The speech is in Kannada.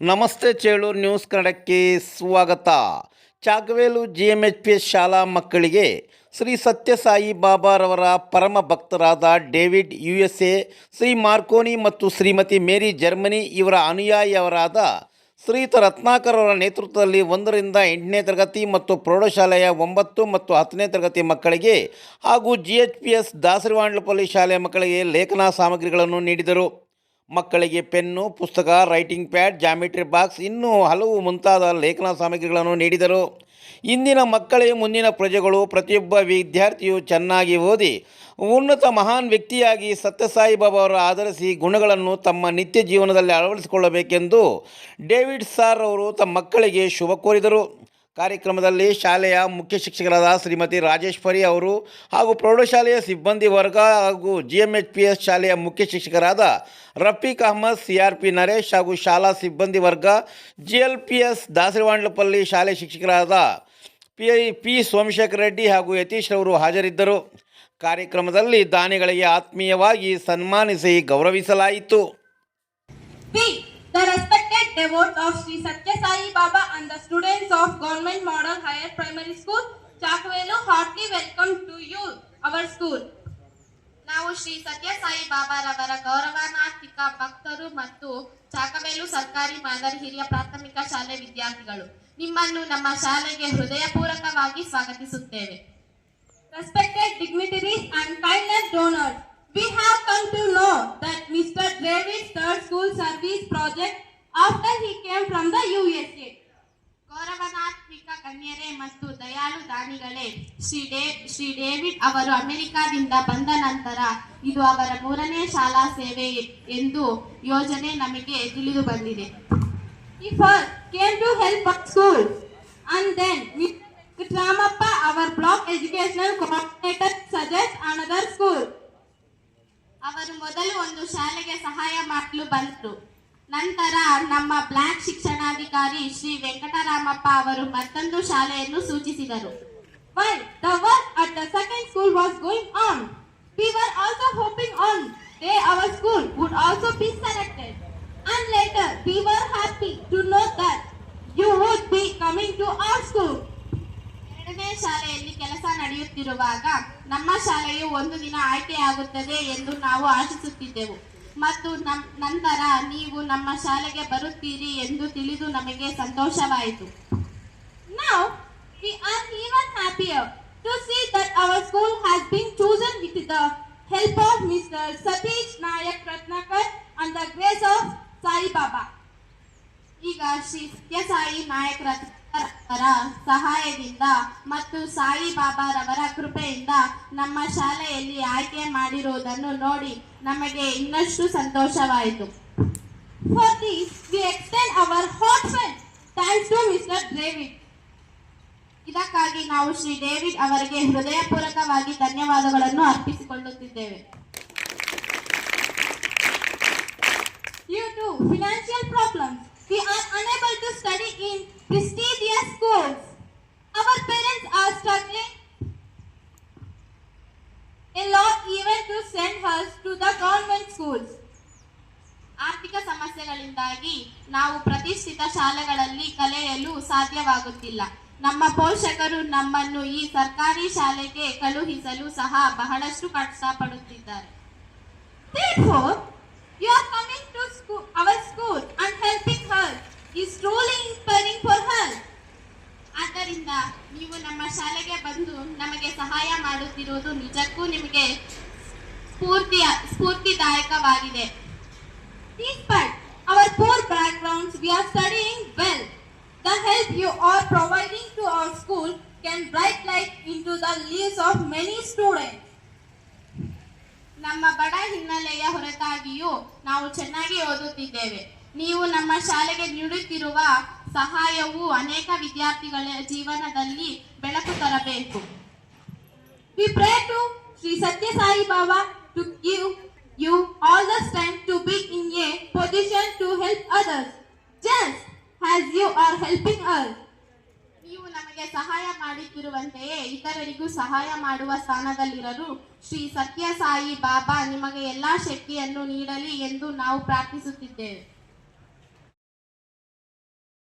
ನಮಸ್ತೆ ಚೇಳೂರು ನ್ಯೂಸ್ ಕನ್ನಡಕ್ಕೆ ಸ್ವಾಗತ. Chagavelu G M H P S ಶಾಲಾ ಮಕ್ಕಳಿಗೆ ಶ್ರೀ ಸತ್ಯಸಾಯಿ ಬಾಬಾರವರ ಪರಮ ಭಕ್ತರಾದ David U S A Shri Marconi ಮತ್ತು ಶ್ರೀಮತಿ ಮೇರಿ ಜರ್ಮನಿ ಇವರ ಅನುಯಾಯಿಯವರಾದ ಶ್ರೀಯುತ ರತ್ನಾಕರ್ ಅವರ ನೇತೃತ್ವದಲ್ಲಿ ಒಂದರಿಂದ ಎಂಟನೇ ತರಗತಿ ಮತ್ತು ಪ್ರೌಢಶಾಲೆಯ ಒಂಬತ್ತು ಮತ್ತು ಹತ್ತನೇ ತರಗತಿ ಮಕ್ಕಳಿಗೆ ಹಾಗೂ G H P S Dasarivandlapalli ಶಾಲೆಯ ಮಕ್ಕಳಿಗೆ ಲೇಖನ ಸಾಮಗ್ರಿಗಳನ್ನು ನೀಡಿದರು. ಮಕ್ಕಳಿಗೆ ಪೆನ್ನು, ಪುಸ್ತಕ ರೈಟಿಂಗ್ ಪ್ಯಾಡ್ ಜಾಮಿಟ್ರಿ ಬಾಕ್ಸ್ ಇನ್ನೂ ಹಲವು ಮುಂತಾದ ಲೇಖನ ಸಾಮಗ್ರಿಗಳನ್ನು ನೀಡಿದರು. ಇಂದಿನ ಮಕ್ಕಳೇ ಮುಂದಿನ ಪ್ರಜೆಗಳು ಪ್ರತಿಯೊಬ್ಬ ವಿದ್ಯಾರ್ಥಿಯು ಚೆನ್ನಾಗಿ ಓದಿ, ಉನ್ನತ ಮಹಾನ್ ವ್ಯಕ್ತಿಯಾಗಿ ಸತ್ಯಸಾಯಿ ಬಾಬಾ ಅವರ ಆಧರಿಸಿ ಗುಣಗಳನ್ನು ತಮ್ಮ ನಿತ್ಯ ಜೀವನದಲ್ಲಿ ಅಳವಡಿಸಿಕೊಳ್ಳಬೇಕೆಂದು ಡೇವಿಡ್ ಸಾರ್ ಅವರು ತಮ್ಮ ಮಕ್ಕಳಿಗೆ ಶುಭ ಕೋರಿದರು. ಕಾರ್ಯಕ್ರಮದಲ್ಲಿ ಶಾಲೆಯ ಮುಖ್ಯ ಶಿಕ್ಷಕರಾದ ಶ್ರೀಮತಿ ರಾಜೇಶ್ವರಿ ಅವರು ಹಾಗೂ ಪ್ರೌಢಶಾಲೆಯ ಸಿಬ್ಬಂದಿ ವರ್ಗ ಹಾಗೂ G M H P S ಶಾಲೆಯ ಮುಖ್ಯ ಶಿಕ್ಷಕರಾದ Rafiq Ahmed C R P Naresh ಹಾಗೂ ಶಾಲಾ ಸಿಬ್ಬಂದಿ ವರ್ಗ G L P S Dasarivandlapalli ಶಾಲೆ ಶಿಕ್ಷಕರಾದ P I, P Somashekar Reddy ಹಾಗೂ ಯತೀಶ್ ಅವರು ಹಾಜರಿದ್ದರು. ಕಾರ್ಯಕ್ರಮದಲ್ಲಿ ದಾನಿಗಳಿಗೆ ಆತ್ಮೀಯವಾಗಿ ಸನ್ಮಾನಿಸಿ ಗೌರವಿಸಲಾಯಿತು. Award of Shri Sathya Sai Baba and the students of government model higher primary school Chakavelu heartly welcome to you our school ನಾವು ಶ್ರೀ ಸತ್ಯಸಾಯಿ ಬಾಬಾರವರ ಗೌರವಾನಾರ್ಥಿಕ ಭಕ್ತರು ಮತ್ತು ಚಾಕವೇಲು ಸರ್ಕಾರಿ ಮಾದರಿ ಹಿರಿಯ ಪ್ರಾಥಮಿಕ ಶಾಲೆ ವಿದ್ಯಾರ್ಥಿಗಳು. ನಿಮ್ಮನ್ನು ನಮ್ಮ ಶಾಲೆಗೆ ಹೃದಯಪೂರ್ವಕವಾಗಿ ಸ್ವಾಗತಿಸುತ್ತೇವೆ. Respected dignitaries and kindness donors ಮತ್ತು ದಯಾಳು ದಾನಿಗಳೇ ಶ್ರೀ ಡೇ ಶ್ರೀ ಡೇವಿಡ್ ಅವರು ಅಮೆರಿಕಾದಿಂದ ಬಂದ ನಂತರ ಇದು ಅವರ ಮೂರನೇ ಶಾಲಾ ಸೇವೆ ಎಂದು ಯೋಜನೆ ನಮಗೆ ತಿಳಿದುಬಂದಿದೆ ವಿ ಫಾರ್ ಕೈ to help school and then we Ramappa our block educational coordinator suggest another school ಅವರು ಮೊದಲು ಒಂದು ಶಾಲೆಗೆ ಸಹಾಯ ಮಾಡಲು ಬಂದರು. ನಂತರ ನಮ್ಮ ಬ್ಲಾಕ್ ಶಿಕ್ಷಣಾಧಿಕಾರಿ ಶ್ರೀ ವೆಂಕಟರಾಮಪ್ಪ ಅವರು ಮತ್ತೊಂದು ಶಾಲೆಯನ್ನು ಸೂಚಿಸಿದರು While the work at the second school was going on, we were also hoping on day our school would also be selected. And later, we were happy to know that you would be coming to our school. ಎರಡನೇ ಶಾಲೆಯಲ್ಲಿ ಕೆಲಸ ನಡೆಯುತ್ತಿರುವಾಗ ನಮ್ಮ ಶಾಲೆಯು ಒಂದು ದಿನ ಆಯ್ಕೆಯಾಗುತ್ತದೆ ಎಂದು ನಾವು ಆಶಿಸುತ್ತಿದ್ದೆವು ಮತ್ತು ನಮ್ ನಂತರ ನೀವು ನಮ್ಮ ಶಾಲೆಗೆ ಬರುತ್ತೀರಿ ಎಂದು ತಿಳಿದು ನಮಗೆ ಸಂತೋಷವಾಯಿತು Now, we are even happier to see that our school has been chosen with the help of Mr. Satish Nayak ಸಹಾಯದಿಂದ ಮತ್ತು ಸಾಯಿ ಬಾಬಾರವರ ಕೃಪೆಯಿಂದ ನಮ್ಮ ಶಾಲೆಯಲ್ಲಿ ಆಯ್ಕೆ ಮಾಡಿರುವುದನ್ನು ನೋಡಿ ನಮಗೆ ಇನ್ನಷ್ಟು ಸಂತೋಷವಾಯಿತು. For this we extend our heartfelt thanks to mister David ಇದಕ್ಕಾಗಿ ನಾವು ಶ್ರೀ ಡೇವಿಡ್ ಅವರಿಗೆ ಹೃದಯಪೂರ್ವಕವಾಗಿ ಧನ್ಯವಾದಗಳನ್ನು ಅರ್ಪಿಸಿಕೊಳ್ಳುತ್ತಿದ್ದೇವೆ. Due to financial problems, we are unable to study in ಪ್ರಸ್ಥಿತಿಯ school our parent asked in lot even to send hers to the convent schools ಆರ್ಥಿಕ ಸಮಸ್ಯೆಗಳಿಂದಾಗಿ ನಾವು ಪ್ರತಿಷ್ಠಿತ ಶಾಲೆಗಳಲ್ಲಿ ಕಲಿಯಲು ಸಾಧ್ಯವಾಗುತ್ತಿಲ್ಲ. ನಮ್ಮ ಪೋಷಕರು ನಮ್ಮನ್ನು ಈ ಸರ್ಕಾರಿ ಶಾಲೆಗೆ ಕಳುಹಿಸಲು ಸಹ ಬಹಳಷ್ಟು ಕಷ್ಟಪಡುತ್ತಿದ್ದಾರೆ. देखो you are coming to school our school is tooling inspiring for all ಆದ್ದರಿಂದ ನೀವು ನಮ್ಮ ಶಾಲೆಗೆ ಬಂದು ನಮಗೆ ಸಹಾಯ ಮಾಡುತ್ತಿರುವುದು ನಿಜಕ್ಕೂ ನಿಮಗೆ ಸ್ಫೂರ್ತಿಯ ಸ್ಫೂರ್ತಿದಾಯಕವಾಗಿದೆ. ಈ but are we are studying well the health you are providing to our school can write like in to the lives of many student ನಮ್ಮ ಬಡ ಹಿನ್ನೆಲೆಯ ಹೊರತಾಗಿಯೂ ನಾವು ಚೆನ್ನಾಗಿ ಓದುತ್ತಿದ್ದೇವೆ. ನೀವು ನಮ್ಮ ಶಾಲೆಗೆ ನೀಡುತ್ತಿರುವ ಸಹಾಯವು ಅನೇಕ ವಿದ್ಯಾರ್ಥಿಗಳ ಜೀವನದಲ್ಲಿ ಬೆಳಕು ತರಬೇಕು We pray to Sri Satya Sai Baba to give you all the strength to be in a position to help others, just as you us. ನೀವು ನಮಗೆ ಸಹಾಯ ಮಾಡುತ್ತಿರುವಂತೆಯೇ ಇತರರಿಗೂ ಸಹಾಯ ಮಾಡುವ ಸ್ಥಾನದಲ್ಲಿರಲು ಶ್ರೀ ಸತ್ಯ ಸಾಯಿ ಬಾಬಾ ನಿಮಗೆ ಎಲ್ಲಾ ಶಕ್ತಿಯನ್ನು ನೀಡಲಿ ಎಂದು ನಾವು ಪ್ರಾರ್ಥಿಸುತ್ತಿದ್ದೇವೆ